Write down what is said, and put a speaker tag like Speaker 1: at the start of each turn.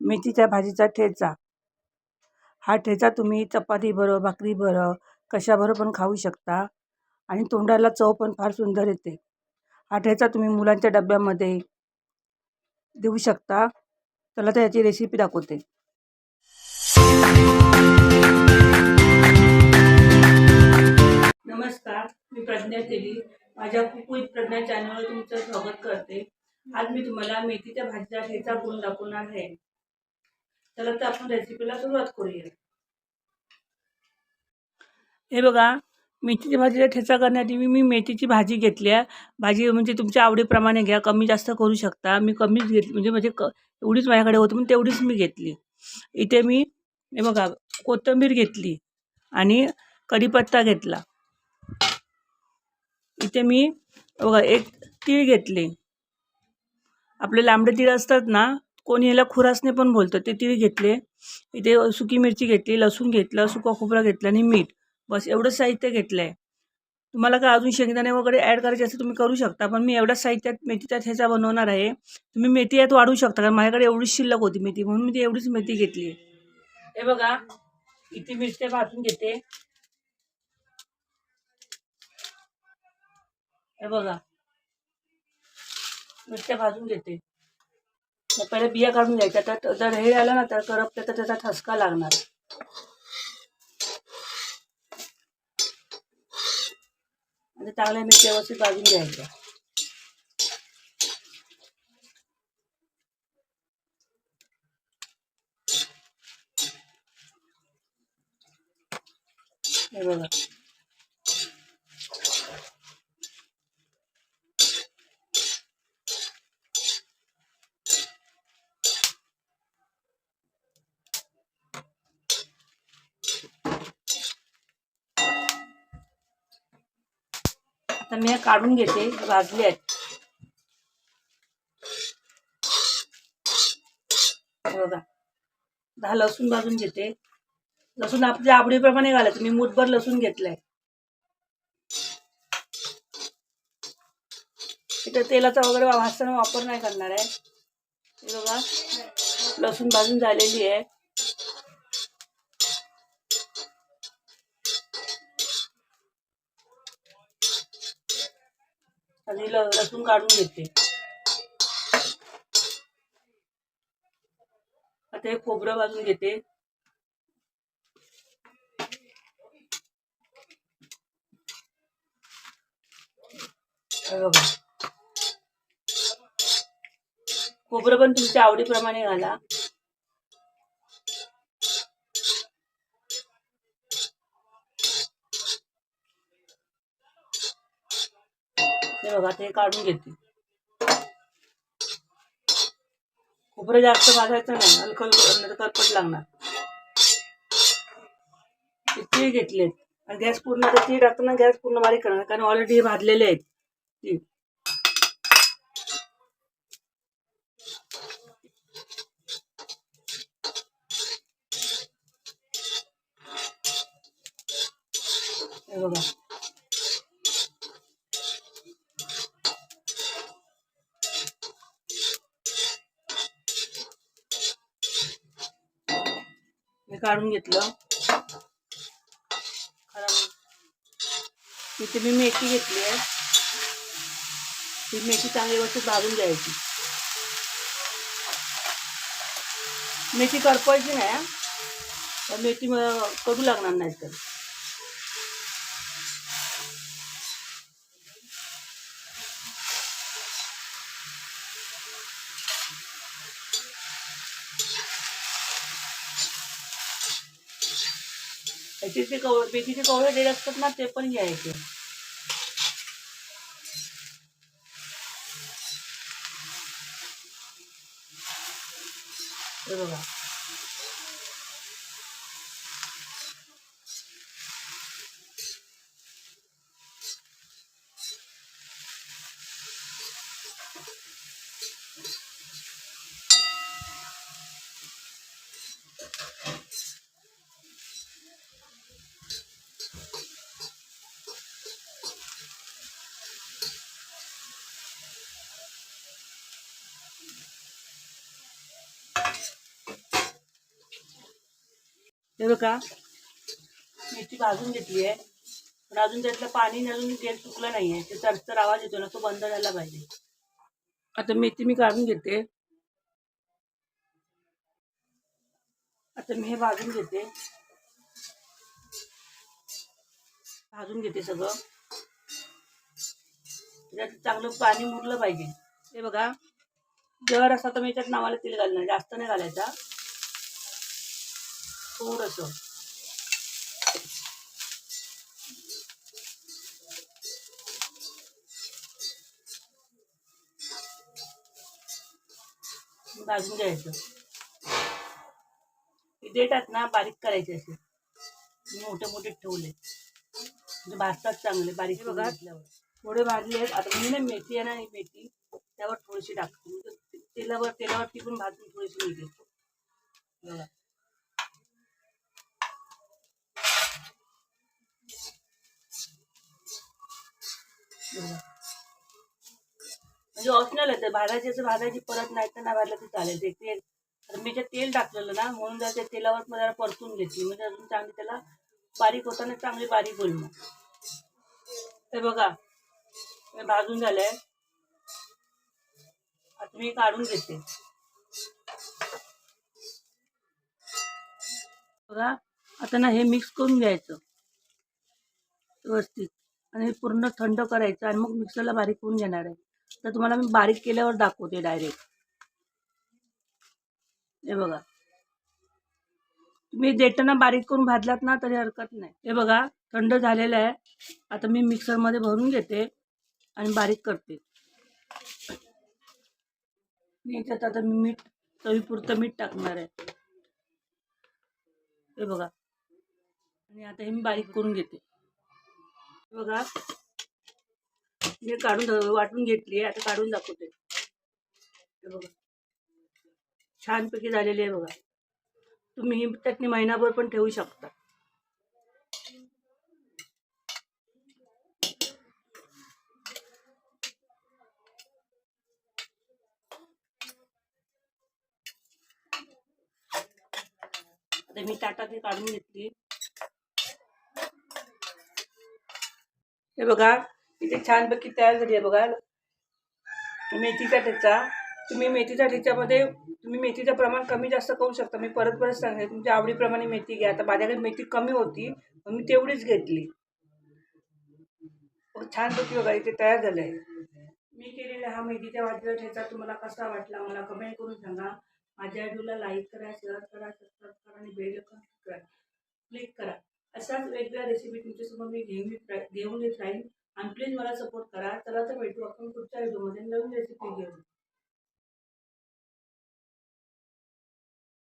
Speaker 1: मेथीच्या भाजीचा ठेचा. हा ठेचा तुम्ही चपातीबरोबर भाकरीबरोबर कशाबरोबर पण खाऊ शकता आणि तोंडाला चव पण फार सुंदर येते. हा ठेचा तुम्ही मुलांच्या डब्यामध्ये देऊ शकता. चला तर याची रेसिपी दाखवते. नमस्कार मी प्रज्ञा देवी माझ्या कुकुई प्रज्ञा चॅनलवर तुमचं स्वागत करते. आज मी तुम्हाला मेथीच्या भाजीचा ठेचा गुण दाखवणार आहे. चला तर आपण रेसिपीला सुरुवात करूया. हे बघा मेथीच्या भाजीचा ठेचा करण्यासाठी मी मी मेथीची भाजी घेतली आहे. भाजी म्हणजे तुमच्या आवडीप्रमाणे घ्या. कमी जास्त करू शकता. मी कमीच घेतली. म्हणजे म्हणजे क एवढीच माझ्याकडे होती म्हणून तेवढीच मी घेतली. इथे मी हे बघा कोथिंबीर घेतली आणि कढीपत्ता घेतला. इथे मी बघा एक तीळ घेतले. आपले लांबडे तीळ असतात ना कोणी याला खुरासने पण बोलतं. ते तीळ घेतले इथे सुकी मिरची घेतली लसूण घेतलं सुका खोबरा घेतलं आणि मीठ. बस एवढं साहित्य घेतलं आहे तुम्हाला काय अजून शेंगदाणे वगैरे ॲड करायचे असेल तुम्ही करू शकता पण मी एवढ्याच साहित्यात मेथीचा ह्याचा बनवणार आहे. तुम्ही मेथी यात वाढवू शकता कारण माझ्याकडे एवढीच शिल्लक होती मेथी म्हणून मी ती एवढीच मेथी घेतली. हे बघा इथे मिरच्या भाजून घेते. हे बघा मिरच्या भाजून घेते. पहिले बिया काढून घ्यायच्या. तर जर हे आलं ना तर करपते तर त्याचा ठसका लागणार. आणि चांगल्या मिरच्या व्यवस्थित भाजून घ्यायच्या. हे बघा. आता मी काढून घेते भाजले आहेत. बघा दहा लसूण भाजून घेते. लसूण आपल्या आवडीप्रमाणे घालायचं मी मूठभर लसूण घेतलंय. इथं तेलाचा वगैरे भाजताना वापर नाही करणार आहे. बघा लसूण भाजून झालेली आहे. आणि लसूण काढून घेते. आता हे खोबरं भाजून घेते. खोबरं पण तुमच्या आवडीप्रमाणे घाला. हे बघा ते काढून घेते खोबरं जास्त करपट गॅस पूर्ण आता तीळ पूर्ण बारीक करणार कारण ऑलरेडी भाजलेले आहेत काढून घेतलं. खराब इथे मी मेथी घेतली आहे. ही मेथी चांगली व्यवस्थित भाजून घ्यायची. मेथी करपायची नाही तर मेथी कडू लागणार नाही तर याचे कवळ मेथीचे कवळे डेड असतात ना ते पण घ्यायचे. बघा. हे बघा. मेथी भाजून घेतली आहे. पण अजून त्यातलं पाणी अजून तेल सुकलं नाही आहे ते सरसर आवाज येतो ना तो बंद झाला पाहिजे. आता मेथी मी काढून घेते. आता मी हे भाजून घेते. भाजून घेते सगळं. त्यात चांगलं पाणी मुरलं पाहिजे. हे बघा. जर असा तर मी त्यात नावाला तेल घालणार जास्त नाही घालायचा. थोडंसं. भाजून घ्यायचं. हे देठात ना बारीक करायचे असे. मोठे मोठे ठेवले. म्हणजे भाजतात चांगले बारीक बघा थोडे भाजले आहेत. आता मी ना मेथी आहे ना ही मेथी त्यावर थोडीशी टाकते. म्हणजे तेलावर तेलावर ती पण भाजून थोडीशी मेथी बघा. म्हणजे ऑप्शनल आहे भाजायची असं भाजायची परत नाही तर नाही भाजलं तर चालेल. ते तेल तर मी जे तेल टाकलेलं ना म्हणून जर त्या तेलावर मला जरा परतून घेतली म्हणजे अजून चांगली त्याला बारीक होताना चांगली बारीक होईल मग. हे बघा हे भाजून झालंय. आता मी काढून घेते. बघा आता ना हे मिक्स करून घ्यायचं. व्यवस्थित. आणि हे पूर्ण थंड करायचं आणि मग मिक्सरला बारीक होऊन घेणार आहे. तर तुम्हाला मी बारीक केल्यावर दाखवते डायरेक्ट हे बघा. तुम्ही देताना बारीक करून भाजलात ना तरी हरकत नाही. हे बघा थंड झालेलं आहे. आता मी मिक्सरमध्ये भरून घेते आणि बारीक करते. मी याच्यात आता मी मीठ चवीपुरतं मीठ टाकणार आहे. हे बघा. आणि आता हे मी बारीक करून घेते. बघा. मी काढून वाटून घेतली आता काढून दाखवते. बघा. छानपैकी झालेली आहे बघा. तुम्ही ही चटणी महिनाभर पण ठेवू शकता. आता मी ताटात हे काढून घेतली. हे बघा इथे छानपैकी तयार झाली आहे बघा. मेथीचा ठेचा. तुम्ही मेथीच्या ठेच्यामध्ये तुम्ही मेथीचं प्रमाण कमी जास्त करू शकता. मी परत परत सांगते तुमच्या आवडीप्रमाणे मेथी घ्या. आता माझ्याकडे मेथी कमी होती मग मी तेवढीच घेतली. छानपैकी बघा इथे तयार झालं आहे मी केलेला हा मेथीच्या भाजीचा ठेचा. तुम्हाला कसा वाटला मला कमेंट करून सांगा. माझ्या व्हिडिओला लाईक करा शेअर करा सबस्क्राईब करा आणि बेल करा क्लिक करा. अशाच वेगळ्या रेसिपी तुमच्यासमोर मी घेऊन घेऊन येत राहीन आणि प्लीज मला सपोर्ट करा. चला तर भेटू आपण पुढच्या व्हिडिओमध्ये नवीन रेसिपी घेऊन.